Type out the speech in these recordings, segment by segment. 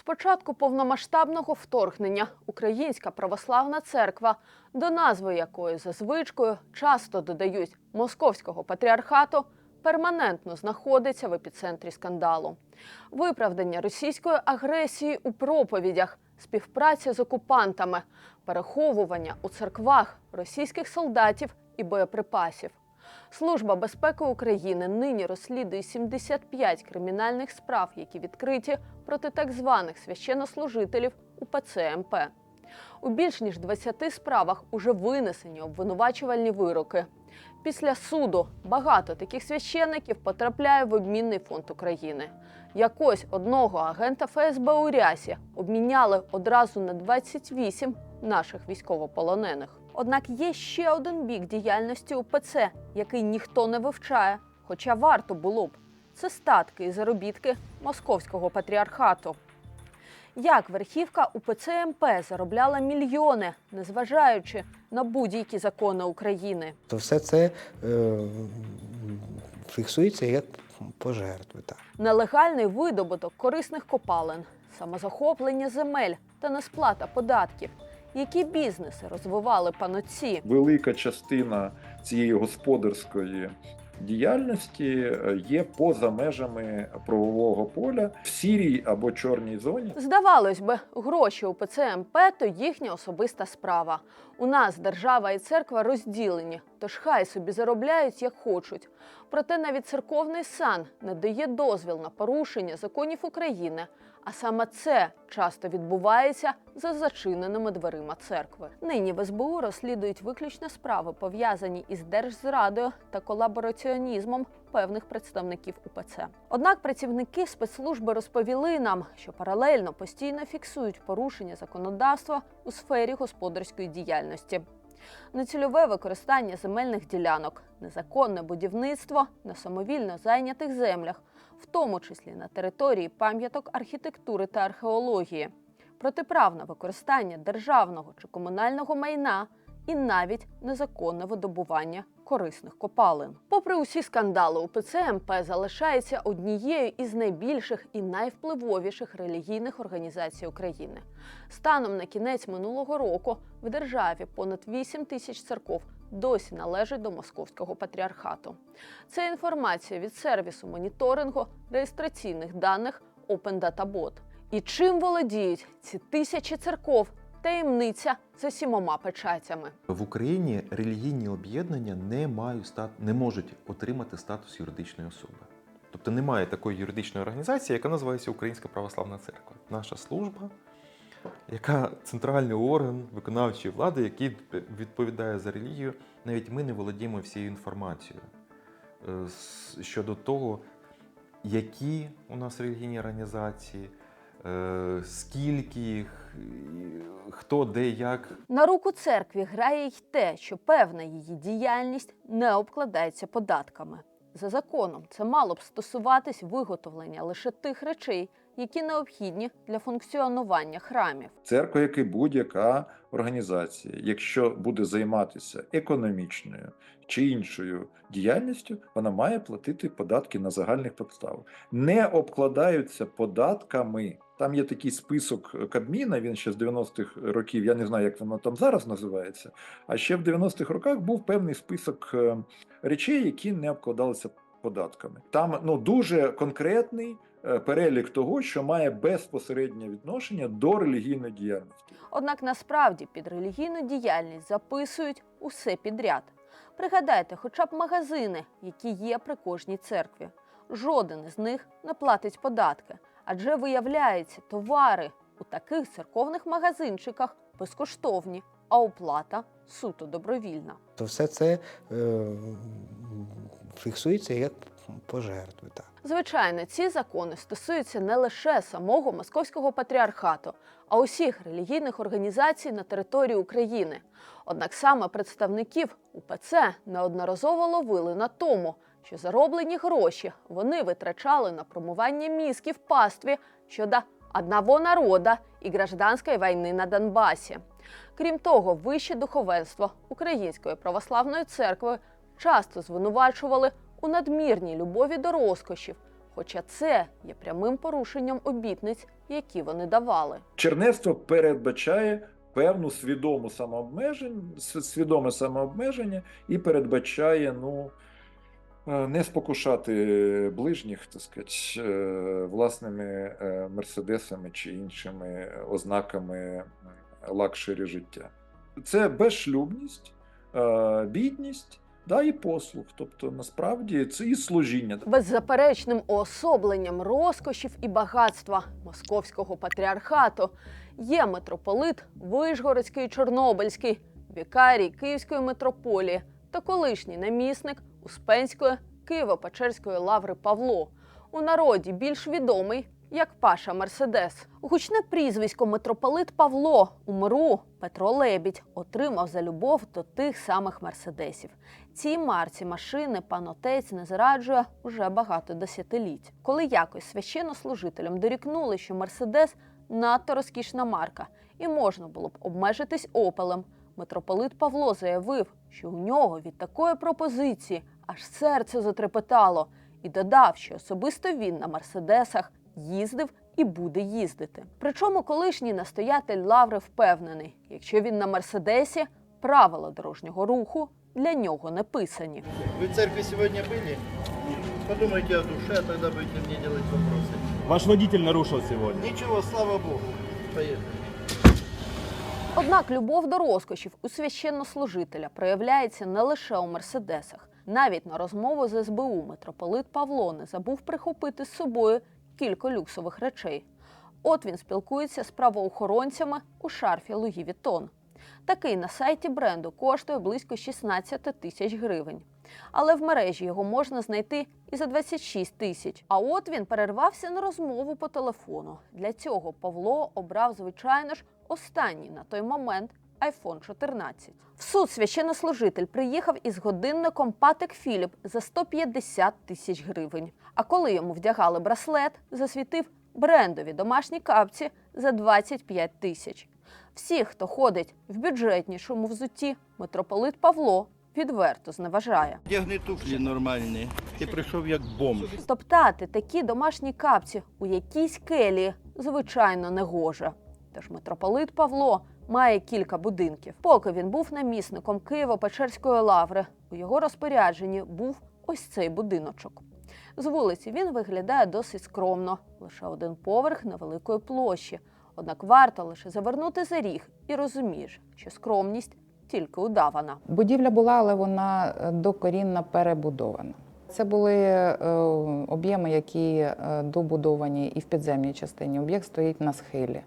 З початку повномасштабного вторгнення Українська православна церква, до назви якої за звичкою часто додають московського патріархату, перманентно знаходиться в епіцентрі скандалу. Виправдання російської агресії у проповідях, співпраця з окупантами, переховування у церквах російських солдатів і боєприпасів. Служба безпеки України нині розслідує 75 кримінальних справ, які відкриті проти так званих священнослужителів УПЦ МП. У більш ніж 20 справах уже винесені обвинувачувальні вироки. Після суду багато таких священників потрапляє в обмінний фонд України. Якось одного агента ФСБ у Рясі обміняли одразу на 28 наших військовополонених. Однак є ще один бік діяльності УПЦ, який ніхто не вивчає, хоча варто було б. Це статки і заробітки московського патріархату. Як верхівка УПЦ МП заробляла мільйони, незважаючи на будь-які закони України. То все це е, фіксується як пожертви. Так. Нелегальний видобуток корисних копалин, самозахоплення земель та несплата податків. Які бізнеси розвивали панотці? велика частина цієї господарської діяльності е, є поза межами правового поля в сірій або чорній зоні. Здавалось би, гроші у ПЦМП то їхня особиста справа. У нас держава і церква розділені, тож хай собі заробляють як хочуть. Проте навіть церковний сан не дає дозвіл на порушення законів України. А саме це часто відбувається за зачиненими дверима церкви. Нині в СБУ розслідують виключно справи, пов'язані із держзрадою та колабораціонізмом певних представників УПЦ. Однак працівники спецслужби розповіли нам, що паралельно постійно фіксують порушення законодавства у сфері господарської діяльності. Нецільове використання земельних ділянок, незаконне будівництво на самовільно зайнятих землях, в тому числі на території пам'яток архітектури та археології, протиправне використання державного чи комунального майна і навіть незаконне видобування корисних копалин. Попри усі скандали, УПЦ МП залишається однією із найбільших і найвпливовіших релігійних організацій України. Станом на кінець минулого року в державі понад 8 тисяч церков досі належать до московського патріархату. Це інформація від сервісу моніторингу реєстраційних даних Open Data Bot. І чим володіють ці тисячі церков? Таємниця за сімома печатями. В Україні релігійні об'єднання не мають стат... не можуть отримати статус юридичної особи. Тобто немає такої юридичної організації, яка називається Українська Православна Церква. Наша служба, яка центральний орган виконавчої влади, який відповідає за релігію, навіть ми не володіємо всією інформацією е, щодо того, які у нас релігійні організації, скільки їх, хто де як На руку церкві грає й те, що певна її діяльність не обкладається податками. За законом це мало б стосуватись виготовлення лише тих речей, які необхідні для функціонування храмів. Церква, як і будь-яка організація, якщо буде займатися економічною чи іншою діяльністю, вона має платити податки на загальних підставах. Не обкладаються податками. Там є такий список Кабміна, він ще з 90-х років, я не знаю, як воно там зараз називається. А ще в 90-х роках був певний список е, речей, які не обкладалися податками. Там ну дуже конкретний е, перелік того, що має безпосереднє відношення до релігійної діяльності. Однак насправді під релігійну діяльність записують усе підряд. Пригадайте, хоча б магазини, які є при кожній церкві. Жоден із них не платить податки, адже виявляється, товари у таких церковних магазинчиках безкоштовні, а оплата суто добровільна. То все це е, фіксується як пожертви. Так. Звичайно, ці закони стосуються не лише самого московського патріархату, а усіх релігійних організацій на території України. Однак саме представників УПЦ неодноразово ловили на тому, що зароблені гроші вони витрачали на промування мізків пастві щодо одного народа і гражданської війни на Донбасі. Крім того, вище духовенство Української православної церкви часто звинувачували у надмірній любові до розкошів, Хоча це є прямим порушенням обітниць, які вони давали. Чернецтво передбачає певну свідому самообмеження, свідоме самообмеження і передбачає ну, не спокушати ближніх, так сказати, е, власними е, мерседесами чи іншими ознаками е, лакшері життя. Це безшлюбність, е, бідність. Да, і послуг, тобто насправді це і служіння. Беззаперечним уособленням розкошів і багатства московського патріархату є митрополит Вишгородський і Чорнобильський, вікарій Київської митрополії та колишній намісник Успенської Києво-Печерської лаври Павло, у народі більш відомий як Паша Мерседес. Гучне прізвисько митрополит Павло у миру Петро Лебідь отримав за любов до тих самих мерседесів. Цій марці машини пан отець не зраджує уже багато десятиліть. Коли якось священнослужителям дорікнули, що Мерседес надто розкішна марка, і можна було б обмежитись опелем Митрополит Павло заявив, що у нього від такої пропозиції аж серце затрепетало, і додав, що особисто він на мерседесах їздив і буде їздити. Причому колишній настоятель лаври впевнений, якщо він на мерседесі, правила дорожнього руху для нього не писані. Вы в церкви сегодня были? Подумайте о душе, а тогда будете мне делать вопросы. Ваш водитель нарушил сегодня. Ничего, слава Богу. Поехали. Однак любов до розкошів у священнослужителя проявляється не лише у мерседесах. Навіть на розмову з СБУ митрополит Павло не забув прихопити з собою кілька люксових речей. От він спілкується з правоохоронцями у шарфі Луї Вітон. Такий на сайті бренду коштує близько 16 тисяч гривень. Але в мережі його можна знайти і за 26 тисяч. А от він перервався на розмову по телефону. Для цього Павло обрав, звичайно ж, останній на той момент iPhone 14. В суд священнослужитель приїхав із годинником Патек Філіп за 150 тисяч гривень. А коли йому вдягали браслет, засвітив брендові домашні капці за 25 тисяч. Всіх, хто ходить в бюджетнішому взутті, митрополит Павло відверто зневажає. Одягни туфлі нормальні. Ти прийшов як бомж. Стоптати такі домашні капці у якійсь келії, звичайно, не гоже. Тож митрополит Павло має кілька будинків. Поки він був намісником Києво-Печерської лаври, у його розпорядженні був ось цей будиночок. З вулиці він виглядає досить скромно, лише один поверх невеликої площі. Однак варто лише завернути за ріг і розумієш, що скромність тільки удавана. Будівля була, але вона е, докорінно перебудована. Це були е, об'єми, які е, добудовані і в підземній частині. Об'єкт стоїть на схилі.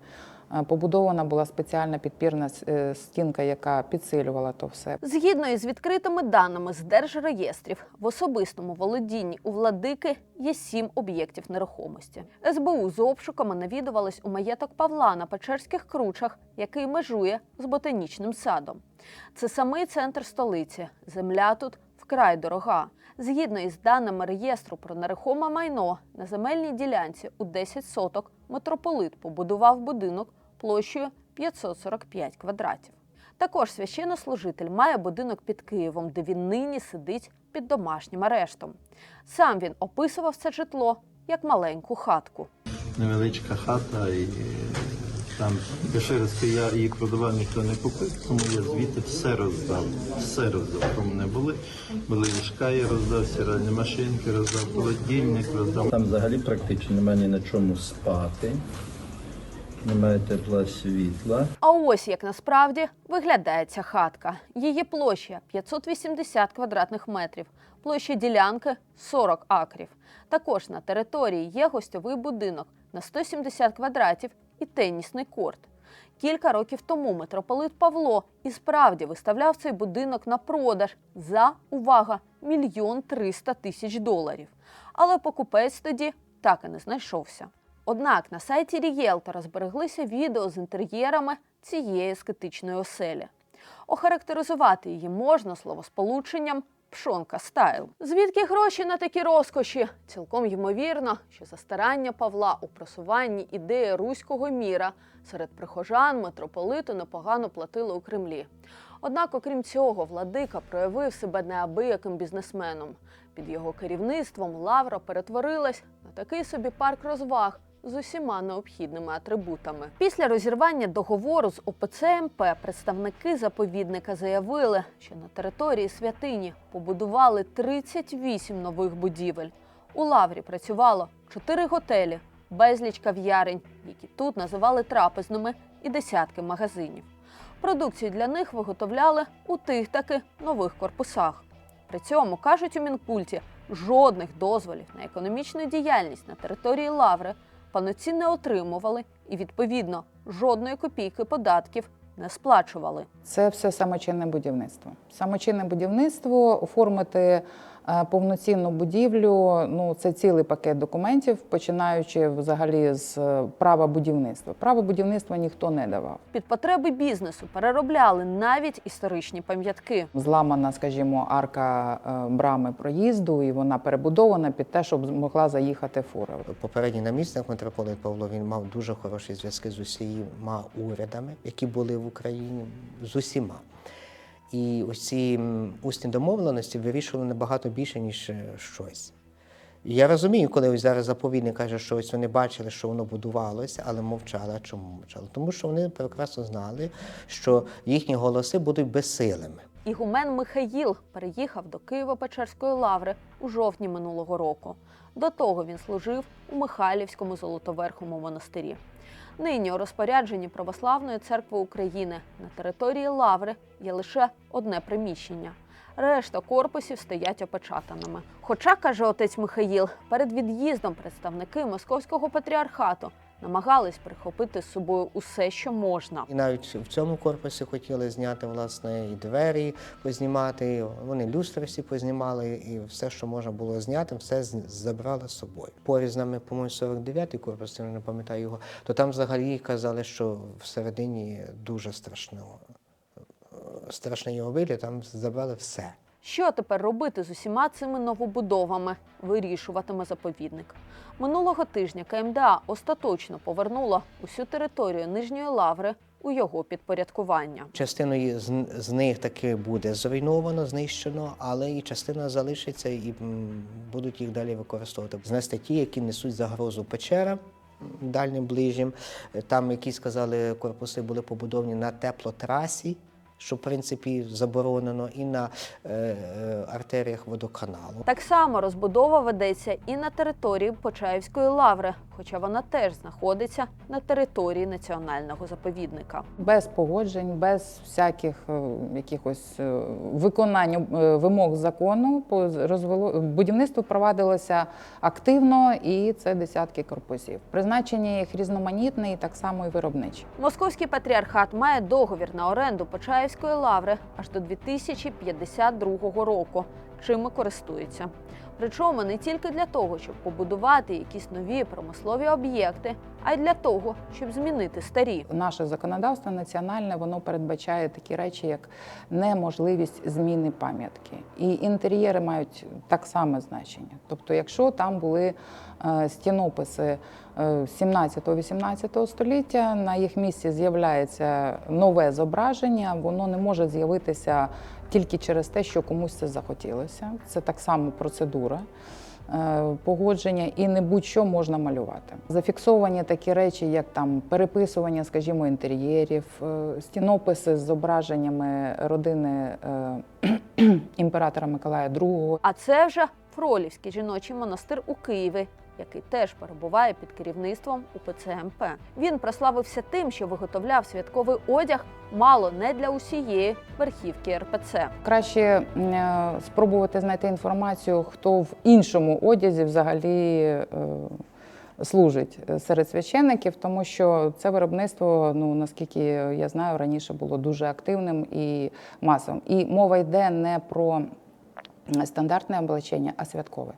Е, Побудована була спеціальна підпірна е, стінка, яка підсилювала то все. Згідно із відкритими даними з держреєстрів, в особистому володінні у владики є сім об'єктів нерухомості. СБУ з обшуками навідувались у маєток Павла на Печерських кручах, який межує з ботанічним садом. Це самий центр столиці. Земля тут вкрай дорога. Згідно із даними реєстру про нерухоме майно на земельній ділянці у 10 соток митрополит побудував будинок площею 545 квадратів. Також священнослужитель має будинок під Києвом, де він нині сидить під домашнім арештом. Сам він описував це житло як маленьку хатку. невеличка хата, і там Пешерська я її продавав, ніхто не купив, тому я звідти все роздав. Все роздав. Кому не були. Були ліжка, я роздав, стиральні машинки, роздав холодильник, роздав. Там взагалі практично немає ні на чому спати, немає тепла світла. А ось як насправді виглядає ця хатка. Її площа 580 квадратних метрів, площа ділянки 40 акрів. Також на території є гостьовий будинок на 170 квадратів і тенісний корт. Кілька років тому митрополит Павло і справді виставляв цей будинок на продаж за увага мільйон триста тисяч доларів. Але покупець тоді так і не знайшовся. Однак на сайті Рієлтора збереглися відео з інтер'єрами цієї ескетичної оселі. Охарактеризувати її можна словосполученням Пшонка стайл. Звідки гроші на такі розкоші? Цілком ймовірно, що за старання Павла у просуванні ідеї руського міра серед прихожан митрополиту непогано платили у Кремлі. Однак, окрім цього, владика проявив себе неабияким бізнесменом. Під його керівництвом Лавра перетворилась на такий собі парк розваг з усіма необхідними атрибутами. Після розірвання договору з ОПЦ МП представники заповідника заявили, що на території святині побудували 38 нових будівель. У Лаврі працювало 4 готелі, безліч кав'ярень, які тут називали трапезними, і десятки магазинів. Продукцію для них виготовляли у тих таки нових корпусах. При цьому кажуть у Мінкульті, жодних дозволів на економічну діяльність на території Лаври паноці не отримували і, відповідно, жодної копійки податків не сплачували. Це все самочинне будівництво. Самочинне будівництво оформити повноцінну будівлю. Ну це цілий пакет документів, починаючи взагалі з е, права будівництва. Право будівництва ніхто не давав. Під потреби бізнесу переробляли навіть історичні пам'ятки. Зламана, скажімо, арка е, брами проїзду, і вона перебудована під те, щоб могла заїхати фура. Попередній намісник митрополит Павло він мав дуже хороші зв'язки з усіма урядами, які були в Україні, з усіма. І ці усні домовленості вирішували набагато більше, ніж е, щось. Я розумію, коли ось зараз заповідник каже, що ось вони бачили, що воно будувалося, але мовчали. А чому мовчали? Тому що вони прекрасно знали, що їхні голоси будуть безсилими. Ігумен Михаїл переїхав до Києво-Печерської лаври у жовтні минулого року. До того він служив у Михайлівському Золотоверхому монастирі. Нині у розпорядженні Православної церкви України на території лаври є лише одне приміщення. Решта корпусів стоять опечатаними. Хоча, каже отець Михаїл, перед від'їздом представники московського патріархату намагались прихопити з собою усе, що можна. І навіть в цьому корпусі хотіли зняти власне і двері познімати. Вони люстри всі познімали, і все, що можна було зняти, все забрали з собою. Поряд з нами, по-моєму, 49-й корпус, я не пам'ятаю його, то там взагалі казали, що всередині дуже страшно. Страшний його вигляд, там забрали все. Що тепер робити з усіма цими новобудовами? Вирішуватиме заповідник. Минулого тижня КМДА остаточно повернула усю територію Нижньої лаври у його підпорядкування. Частину з, них таки буде зруйновано, знищено, але і частина залишиться і будуть їх далі використовувати. Знести ті, які несуть загрозу печерам дальнім ближнім. Там, які сказали, корпуси були побудовані на теплотрасі, що в принципі заборонено, і на е, е, артеріях водоканалу. Так само розбудова ведеться і на території Почаївської лаври, хоча вона теж знаходиться на території національного заповідника. Без погоджень, без всяких е, якихось виконань вимог закону, по розвело будівництво провадилося активно, і це десятки корпусів. Призначення їх різноманітне і так само і виробничі. Московський патріархат має договір на оренду Почаївської лаври аж до 2052 року, чим і користується. Причому не тільки для того, щоб побудувати якісь нові промислові об'єкти, а й для того, щоб змінити старі. Наше законодавство національне воно передбачає такі речі, як неможливість зміни пам'ятки. І інтер'єри мають так само значення. Тобто, якщо там були е, стінописи 17-18 століття, на їх місці з'являється нове зображення, воно не може з'явитися тільки через те, що комусь це захотілося. Це так само процедура е, погодження і не будь-що можна малювати. Зафіксовані такі речі, як там переписування, скажімо, інтер'єрів, е, стінописи з зображеннями родини е, імператора Миколая II. А це вже Фролівський жіночий монастир у Києві, який теж перебуває під керівництвом УПЦ МП. Він прославився тим, що виготовляв святковий одяг мало не для усієї верхівки РПЦ. Краще е, спробувати знайти інформацію, хто в іншому одязі взагалі. е, Служить серед священиків, тому що це виробництво, ну наскільки я знаю, раніше було дуже активним і масовим. І мова йде не про стандартне облачення, а святкове.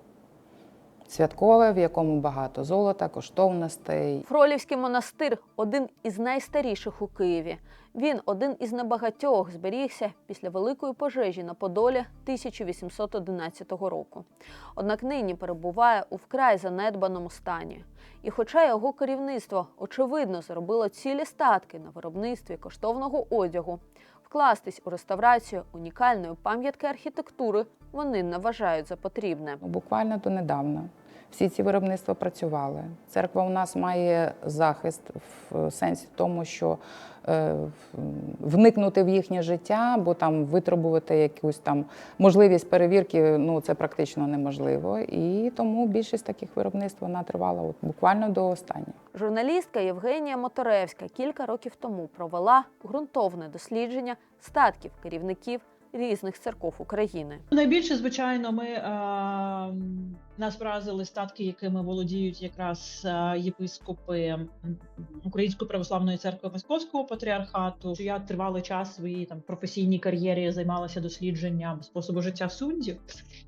Святкове, в якому багато золота, коштовностей. Фролівський монастир один із найстаріших у Києві. Він один із небагатьох зберігся після великої пожежі на Подолі 1811 року. Однак нині перебуває у вкрай занедбаному стані. І хоча його керівництво очевидно заробило цілі статки на виробництві коштовного одягу, вкластись у реставрацію унікальної пам'ятки архітектури вони не вважають за потрібне. Буквально донедавна всі ці виробництва працювали. Церква у нас має захист в сенсі тому, що е, вникнути в їхнє життя, бо там витребувати якусь там можливість перевірки, ну це практично неможливо. І тому більшість таких виробництв вона тривала от, буквально до останнього. Журналістка Євгенія Моторевська кілька років тому провела ґрунтовне дослідження статків керівників різних церков України. Найбільше, звичайно, ми е, нас вразили статки, якими володіють якраз е, єпископи Української православної церкви Московського патріархату. Я тривалий час своїй там професійній кар'єрі займалася дослідженням способу життя суддів.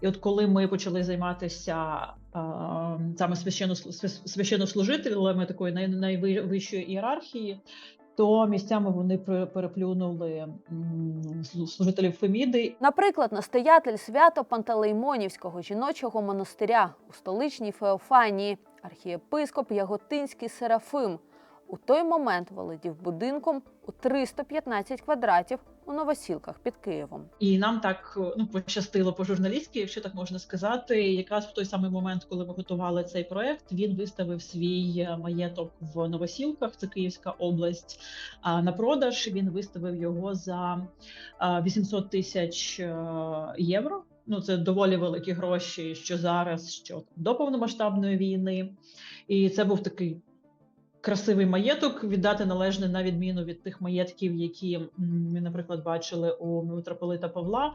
І от коли ми почали займатися е, саме священнослужителями такої най, найвищої ієрархії. То місцями вони переплюнули служителів Феміди. Наприклад, настоятель свято Пантелеймонівського жіночого монастиря у столичній Феофанії, архієпископ Яготинський Серафим, у той момент володів будинком у 315 квадратів у Новосілках під Києвом. І нам так ну пощастило по журналістськи, якщо так можна сказати. Якраз в той самий момент, коли ми готували цей проект, він виставив свій е, маєток в Новосілках, це Київська область. А на продаж він виставив його за 800 тисяч е, євро. Ну це доволі великі гроші, що зараз, що до повномасштабної війни. І це був такий красивий маєток, віддати належне на відміну від тих маєтків, які ми, наприклад, бачили у митрополита Павла,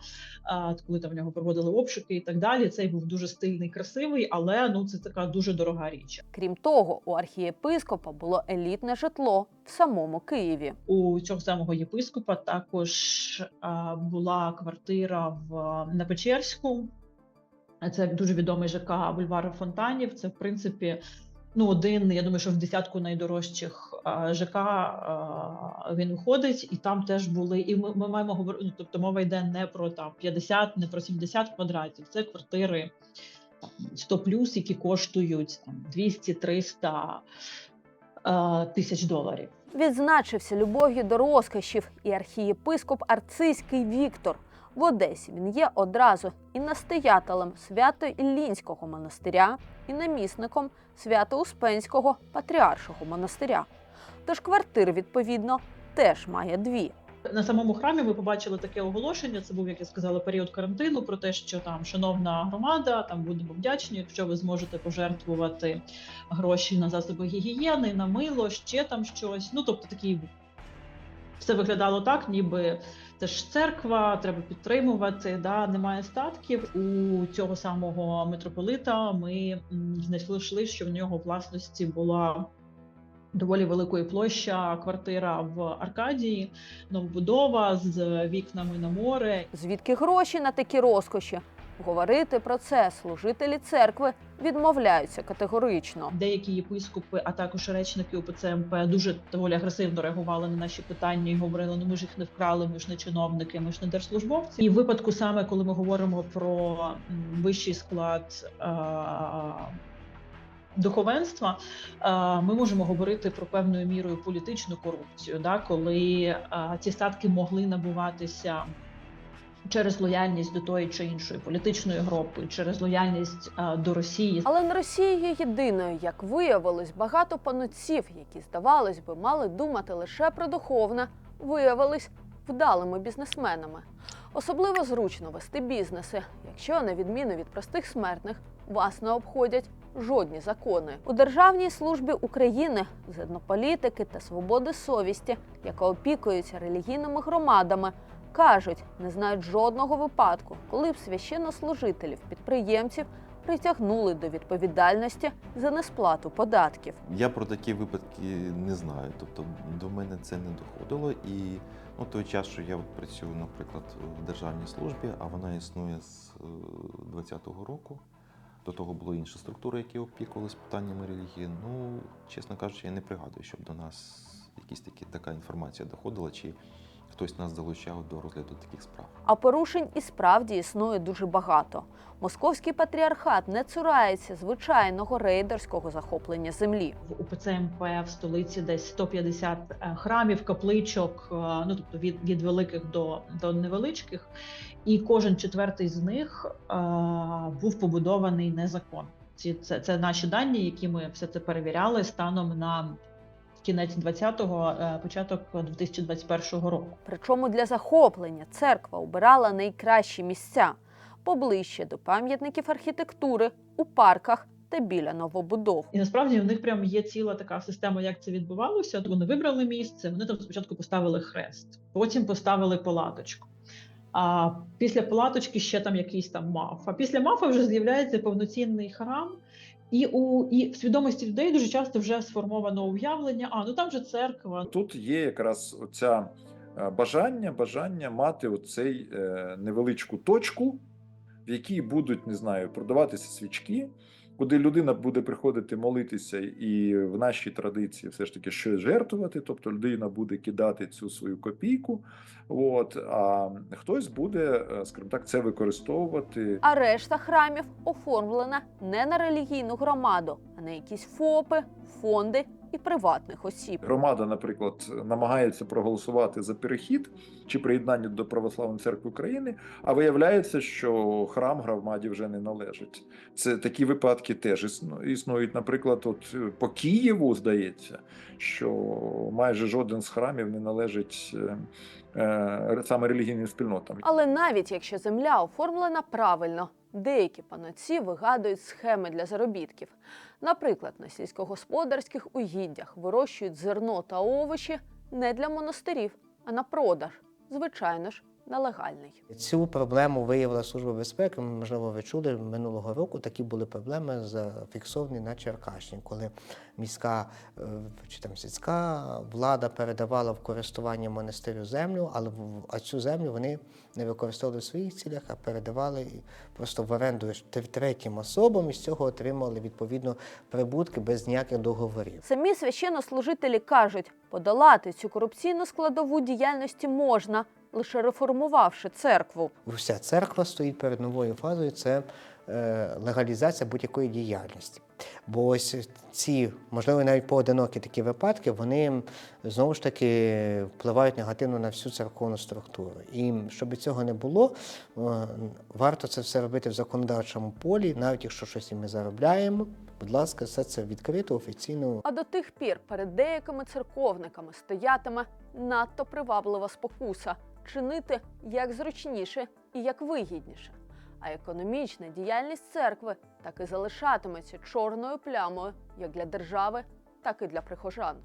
коли там в нього проводили обшуки і так далі. Цей був дуже стильний, красивий, але ну це така дуже дорога річ. Крім того, у архієпископа було елітне житло в самому Києві. У цього самого єпископа також була квартира в на Печерську. Це дуже відомий ЖК бульвар Фонтанів. Це в принципі. Ну, один, я думаю, що в десятку найдорожчих ЖК він входить, і там теж були. І ми, ми маємо говорити. Ну, тобто мова йде не про там 50, не про 70 квадратів. Це квартири там, 100 плюс, які коштують там 200-300 а, тисяч доларів. Відзначився любов'ю до розкошів і архієпископ Арцизький Віктор. В Одесі він є одразу і настоятелем Свято-Іллінського монастиря, і намісником Свято-Успенського патріаршого монастиря. Тож квартир, відповідно, теж має дві. На самому храмі ми побачили таке оголошення. Це був, як я сказала, період карантину про те, що там, шановна громада, там будемо вдячні, якщо ви зможете пожертвувати гроші на засоби гігієни, на мило, ще там щось. Ну тобто такі все виглядало так, ніби це ж церква, треба підтримувати. Да, немає статків. У цього самого митрополита ми знайшли, що в нього власності була доволі великої площа квартира в Аркадії, новобудова з вікнами на море. Звідки гроші на такі розкоші? Говорити про це служителі церкви відмовляються категорично. Деякі єпископи, а також речники УПЦ МП дуже доволі агресивно реагували на наші питання і говорили: ну ми ж їх не вкрали, ми ж не чиновники, ми ж не держслужбовці. І в випадку саме коли ми говоримо про вищий склад. а, Духовенства ми можемо говорити про певною мірою політичну корупцію, да, коли ці статки могли набуватися через лояльність до тої чи іншої політичної групи, через лояльність а, до Росії. Але не Росія є єдиною, як виявилось, багато панотців, які, здавалось би, мали думати лише про духовне, виявились вдалими бізнесменами. Особливо зручно вести бізнеси, якщо, на відміну від простих смертних, вас не обходять жодні закони. У Державній службі України з етнополітики та свободи совісті, яка опікується релігійними громадами, кажуть, не знають жодного випадку, коли б священнослужителів, підприємців притягнули до відповідальності за несплату податків. Я про такі випадки не знаю. Тобто до мене це не доходило. І ну, той час, що я працюю, наприклад, в державній службі, а вона існує з е, 20-го року. До того були інші структури, які опікувалися питаннями релігії. Ну, чесно кажучи, я не пригадую, щоб до нас якісь такі така інформація доходила, чи хтось нас залучав до розгляду таких справ. А порушень і справді існує дуже багато. Московський патріархат не цурається звичайного рейдерського захоплення землі. В УПЦ МП в столиці десь 150 храмів, капличок, е, ну тобто від, від великих до, до невеличких, і кожен четвертий з них е, був побудований незаконно. Ці це, це наші дані, які ми все це перевіряли станом на кінець 20-го, е, початок 2021 року. Причому для захоплення церква обирала найкращі місця поближче до пам'ятників архітектури, у парках та біля новобудов. І насправді в них прям є ціла така система, як це відбувалося. От Вони вибрали місце, вони там спочатку поставили хрест, потім поставили палаточку. А після палаточки ще там якийсь там маф. А після мафа вже з'являється повноцінний храм. І у і в свідомості людей дуже часто вже сформовано уявлення. А ну там же церква. Тут є якраз оця е, бажання, бажання мати оцей е, невеличку точку, в якій будуть, не знаю, продаватися свічки, куди людина буде приходити молитися, і в нашій традиції все ж таки щось жертвувати. Тобто людина буде кидати цю свою копійку. От, а хтось буде, е, скажімо так, це використовувати А решта храмів оформлена не на релігійну громаду, а на якісь ФОПи, фонди і приватних осіб. Громада, наприклад, намагається проголосувати за перехід чи приєднання до православної церкви України, а виявляється, що храм громаді вже не належить. Це такі випадки теж існують. Наприклад, от е, по Києву здається, що майже жоден з храмів не належить е, е, саме релігійним спільнотам. Але навіть якщо земля оформлена правильно, деякі панотці вигадують схеми для заробітків. Наприклад, на сільськогосподарських угіддях вирощують зерно та овочі не для монастирів, а на продаж. Звичайно ж, нелегальний. Цю проблему виявила Служба безпеки. Можливо, ви чули минулого року. Такі були проблеми зафіксовані на Черкащині, коли міська е, чи там сільська влада передавала в користування монастирю землю, але а цю землю вони не використовували в своїх цілях, а передавали просто в оренду тр- третім особам і з цього отримали відповідно прибутки без ніяких договорів. Самі священнослужителі кажуть, подолати цю корупційну складову діяльності можна, лише реформувавши церкву. Вся церква стоїть перед новою фазою це легалізація будь-якої діяльності. Бо ось ці, можливо, навіть поодинокі такі випадки, вони знову ж таки впливають негативно на всю церковну структуру. І щоб цього не було, е, варто це все робити в законодавчому полі, навіть якщо щось і ми заробляємо. Будь ласка, все це відкрито, офіційно А до тих пір перед деякими церковниками стоятиме надто приваблива спокуса чинити як зручніше і як вигідніше. А економічна діяльність церкви так і залишатиметься чорною плямою як для держави, так і для прихожан.